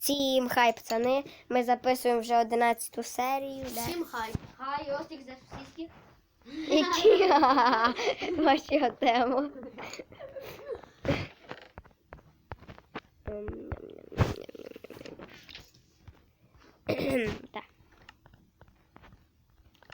Всім хай, пацани. Ми записуємо вже 11 серію. Да? Всім хай. Хай, Остік за сосиски. Які ваші тему. Так.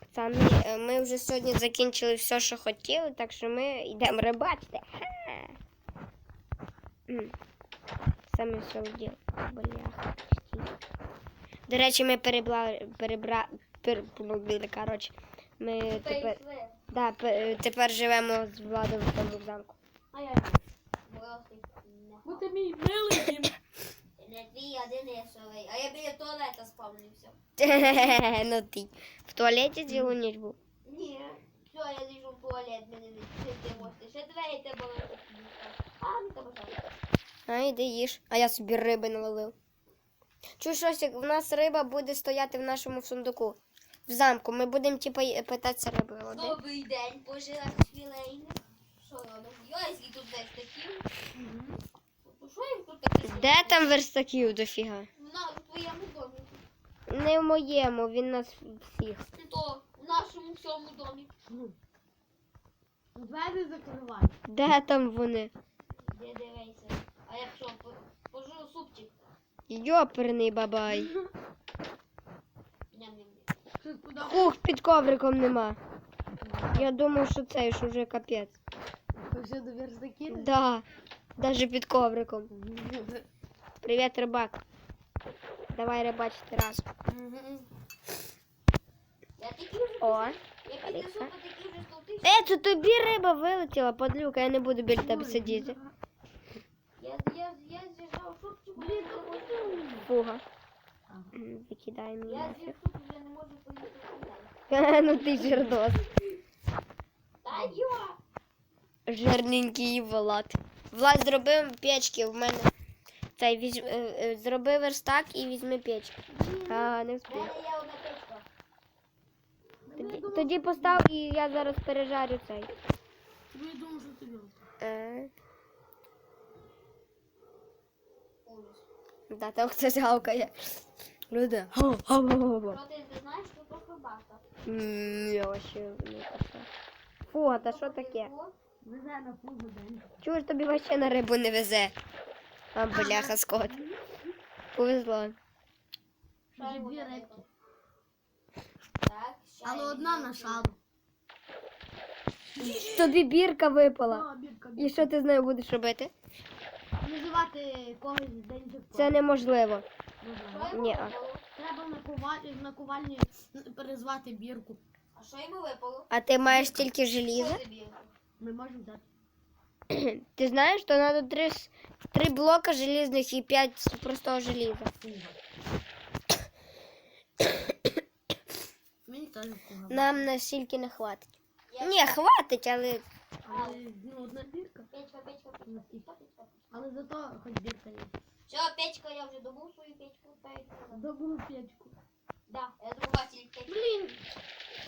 Пацани, е, ми вже сьогодні закінчили все, що хотіли, так що ми йдемо рибачити. Саме все вділ. Бляха. До речі, ми перебла... перебра... пер... Коротше, ми тепер... Да, пе- тепер живемо з владом в тому замку. А я. Остік. Бо ти мій милий дім. Не твій, а Денисовий. А я біля туалета спавнився. ну ти в туалеті цілу ніч був. Ні. Все, я зайшов в туалет, мене можете. Ще двері тебе були. А, не тебе жаль. А йди їж. А я собі риби наловив. Чуєш, Осік, в нас риба буде стояти в нашому сундуку. В замку. Ми будемо типу, питатися риби. Добрий день, пожирати філейник. Що робиш? Йойський тут верстаків. Що їм тут таке? Де там верстаків дофіга? На, в твоєму домі. Не в моєму, він нас всіх. То, в нашому всьому домі. Двері закривай. Де там вони? Де дивися. А я що, по- пожую супчик? Йоперний бабай. Ням-ням-ням. Що куди? Ух, під ковриком нема. Я думав, що це ж уже капець. Ви все до верстаків? Да, даже під ковриком. Привіт, рибак. Давай рибачити разом. Я такі вже, О. я піднесу по такі вже стовти. Е, це тобі риба вилетіла, подлюка, я не буду біля тебе сидіти. Я, я, з'їжджав. Блін, можу. Фуга. Викидай мені Я нафіг. вже не можу сюди. ну ти жердос. Та йо! Жирненький Влад. Влад зробив печки в мене. Цей візь, е, е, зроби верстак і візьми печки. А, не В встиг. мене є одна печка. Тоді, тоді постав і я зараз пережарю цей. Я думав, що ти вилка. Е, Ужас. Да, там хтось гавкає. Люди. Що ти, знаєш, що? М, Я вообще не пошла. Фу, а та що таке? Везе на фугу день. Чого ж тобі вообще на рибу не везе? А, бляха, скот. Повезло. Вже дві рибки. Так, ще Але одна на шалу. Тобі бірка випала. А, бірка, І що ти з нею будеш робити? Називати когось день Це неможливо. Ні, а. Треба на ковальні, на ковальні перезвати бірку. А що йому випало? А ти маєш тільки Що желізо? тобі? Ми можемо взяти. Ти знаєш, що треба три, с- три блока желізних і п'ять простого желіза. Мені теж фуга. Нам настільки не хватить. Я- Ні, хватить, але Але ну, одна бірка. Печка, печка, печка, печка, печка. Але зато хоч бірка є. Все, печка, я вже добув свою печку. та й все. Добу печку. Да, я добував тільки печку. Блін,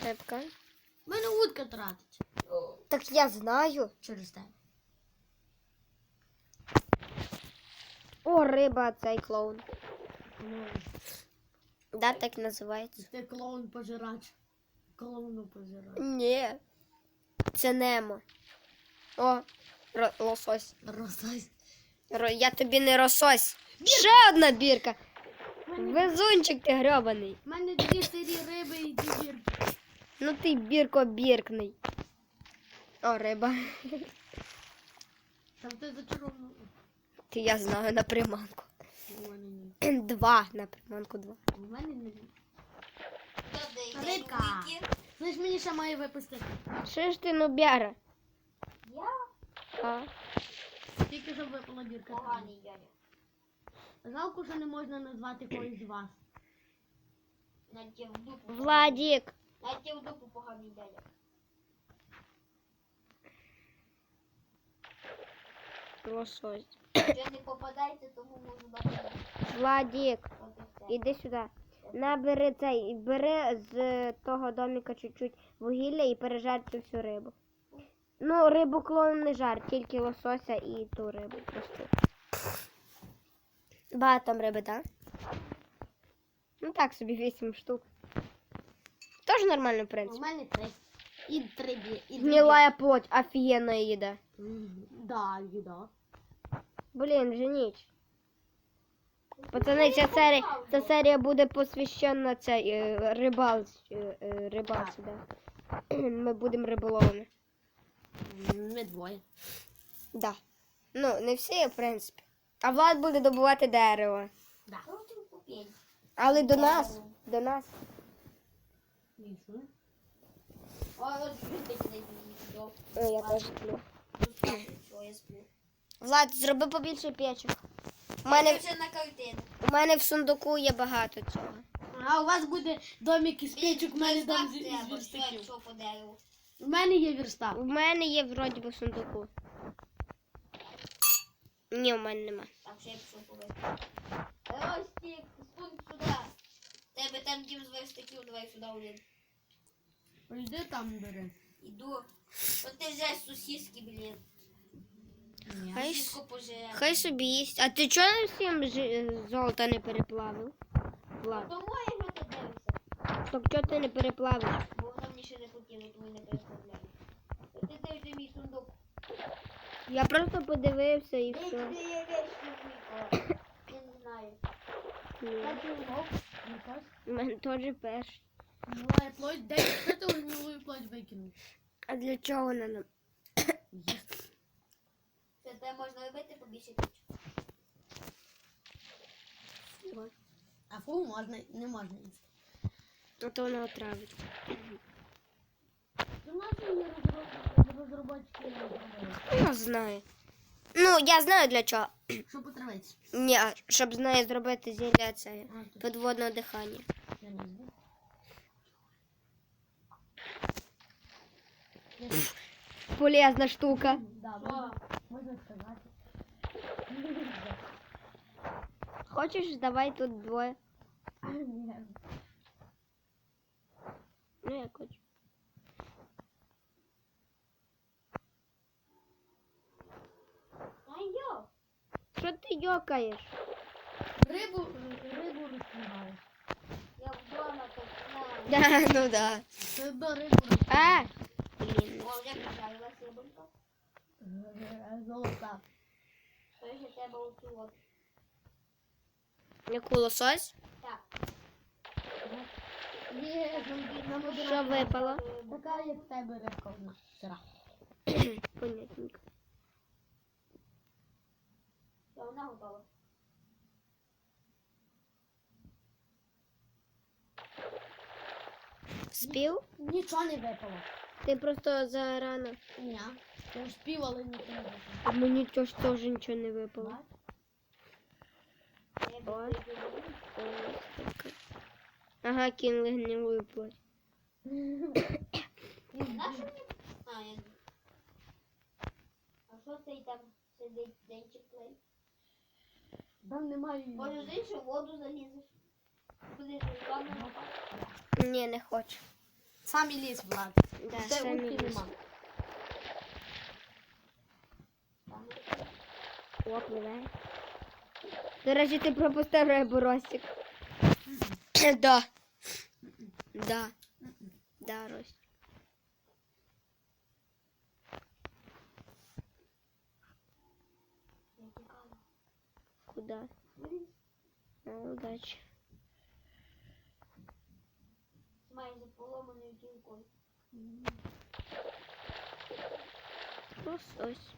рибка. в мене вудка тратить. Так я знаю. Через те. О, риба, цей клоун. Ну, Да, так і називається. ти клоун пожирач. Клоуну пожирач. Ні. Це Немо. О, ро- лосось. Роздай. Ро- я тобі не росось. Ще одна бірка. Везунчик ти грьобаний. У мене дві сирі риби і дві бірки. Ну ти бірко біркний. О, риба. Там ти зачаровано. Ти я знаю на приманку. У мене ні. Два на приманку два. У мене не. Рибка. Вікі. Знаєш, мені ще має випустити. Що ж ти нубяра? Я А? Тільки щоб випала бірка. поганий дядя. Жалко, що не можна назвати когось з вас. Навіть в дупу. Владік. Навіть в дупу поганий дядя. Лосось. Якщо не попадається, тому можу дати. Владік, іди сюди. Набери цей, бери з того доміка чуть-чуть вугілля і пережар цю всю рибу. Ну, рибу клоун не жар, тільки лосося і ту рибу просто. Багато там риби, так? Ну так собі 8 штук. Тоже нормально, в принципі. мене три. І три бі. І дві Гнилая плоть, офігенна їда. бі. Мгм. Да, їда. Блін, женіть. Пацани, ця серія, ця серія буде посвящена цей е, рибал, е, е, рибалці, да. Ми будемо риболовами. Ми двоє. Да. Ну, не всі, в принципі. А Влад буде добувати дерево. Да. Але до нас, до нас. О, я теж сплю. Сплю. Влад, зроби побільше печок. У Мене вже на картину. у мене в сундуку є багато цього. А у вас буде домик із печок, у мене дом з, із по дереву. У мене є верстак. У мене є вроді би в сундуку. Ні, у мене нема. Так, що я пішов повити. Ростик, спунь сюди. Тебе там дім з верстаків, давай сюди один. Йди там бери. Іду. От ти взяй сосиски, блін. Ні. Хай, хай собі їсть. А ти чого не всім жи- золото не переплавив? Влад. По-моєму, ти дивишся. Так чого ти не переплавиш? Бо воно мені ще не хотіло, тому не переставляю. Ти дивишся мій сундук. Я просто подивився і все. є. Я не знаю. Ні. Лоб. У мене теж перший. Гнилая плоть. Дай, кстати, гнилую плоть викинуть. А для чого вона нам? Їсти. Це те можна робити побільше пічок. А фу, можна, не можна їсти. А то вона отравить. Я знаю. Ну, я знаю для чого. Щоб отравитися. Ні, щоб з нею зробити зілля це А, то дихання. Полезна штука. Да, можна, можна сказати. Хочеш, давай тут двоє. Ні. Ну, я хочу. Ай йо! Що ти йокаєш? Рибу, рибу розпливаєш. Я вдома тут знаю. Да, ну да. Ти до рибу А! Блін. О, вже пожарилась рибонька. Золота. Яку лосось? Так. Є, Що випало? Така, як в тебе рибка в нас. Сира. Понятненько. Вона готова. Спів? Нічого не випало. Ти просто зарано. Ні. Я ж спів, але не випало. А мені теж теж нічого не випало. Ось. Ага, кинули гнилую плоть. Знаєш, що мені? А, я... А що цей там сидить денчик плей? Там немає. Може, з іншою воду залізеш? Будеш лопати? Ні, не хочу. Самі ліс, Влад. Да, утки лізь. нема. О, пливе. До речі, ти пропустив рибу, Ростик. Да. Да. Да, тікала. Куда? А, удачі. Майже поломаною кілкою. Ось ось.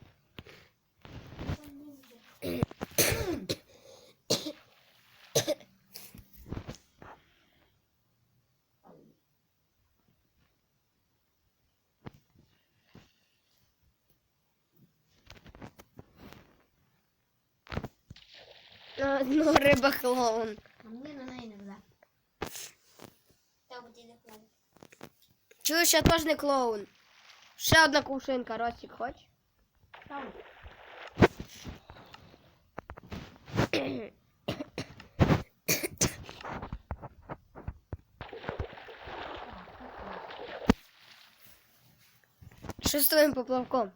А, Ну, риба клоун. А мені на неї не взяти. Там буде не Чуєш, я теж не клоун. Ще одна кувшинка, Ростик, хоч? Там. Що з твоїм поплавком?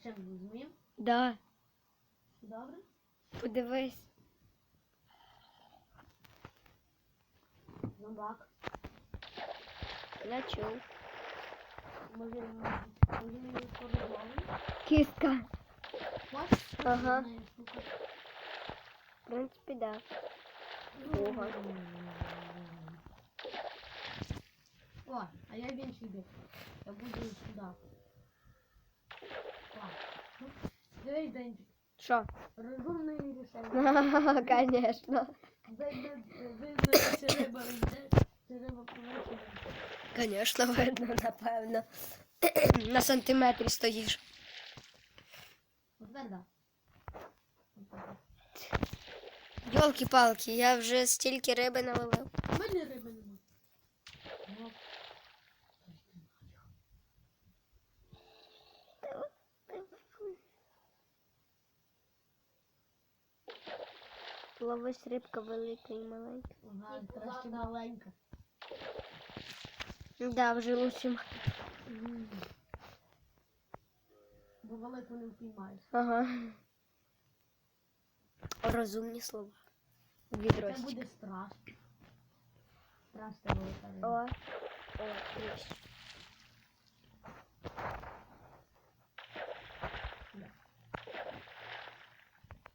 Ще візьмемо. Да, Добре? подивись. Собак. Я чув. Кістка. Ага. В принципі, да. Ого. О, а я інший бік. Я буду сюди. Ну, Дивись, Денчик. Що? Розумне рішення. Конечно. Видно, чи риба йде, чи риба поверхня. Конечно, видно, напевно. На сантиметрі стоїш. Тверда. Йолки-палки, я вже стільки риби наловив. У мене риби нема. Ну, Ловись рибка велика і маленька. Ага, трошки маленька. Да, вже лучше. Бо велику не впіймаєш. Ага. Розумні слова. Це Відрості. буде страшно. Страшно велика О, риба. о, кліщ.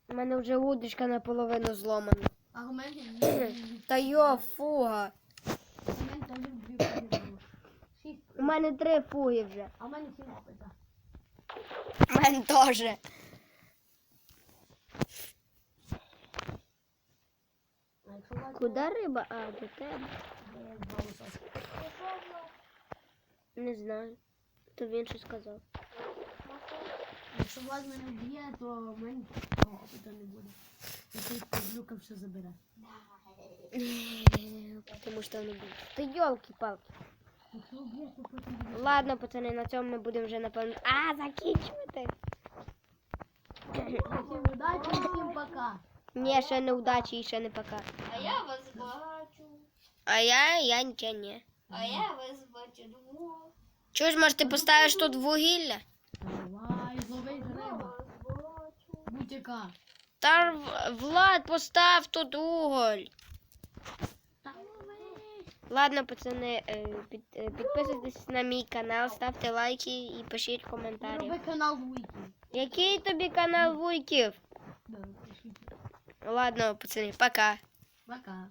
У мене вже удочка наполовину зломана. А у мене Та йо, фуга. у мене теж дві книги було. Шість. У мене три фуги вже. А у мене сім опита. У мене теж. Куди риба? А, до тебе. Не знаю. То він щось сказав. Якщо вас мене вб'є, то в мене того опита не буде. Якийсь підлюка все забере. Тому що не буде. Та йолки-палки. Ладно, пацани, на цьому ми будемо вже напевно. А, закінчувати. Всім удачі, всім пока. Ні, ще не удачі і ще не пока. А я вас бачу. А я, я нічого не. А я вас бачу двох. Чого ж, може, ти поставиш тут вугілля? Давай, зловись Я риба. Будь-яка. Та Влад, постав тут уголь. Ладно, пацани, е, е, підписуйтесь на мій канал, ставте лайки і пишіть коментарі. Роби канал Вуйків. Який тобі канал Вуйків? Ладно, пацани, пока. Пока.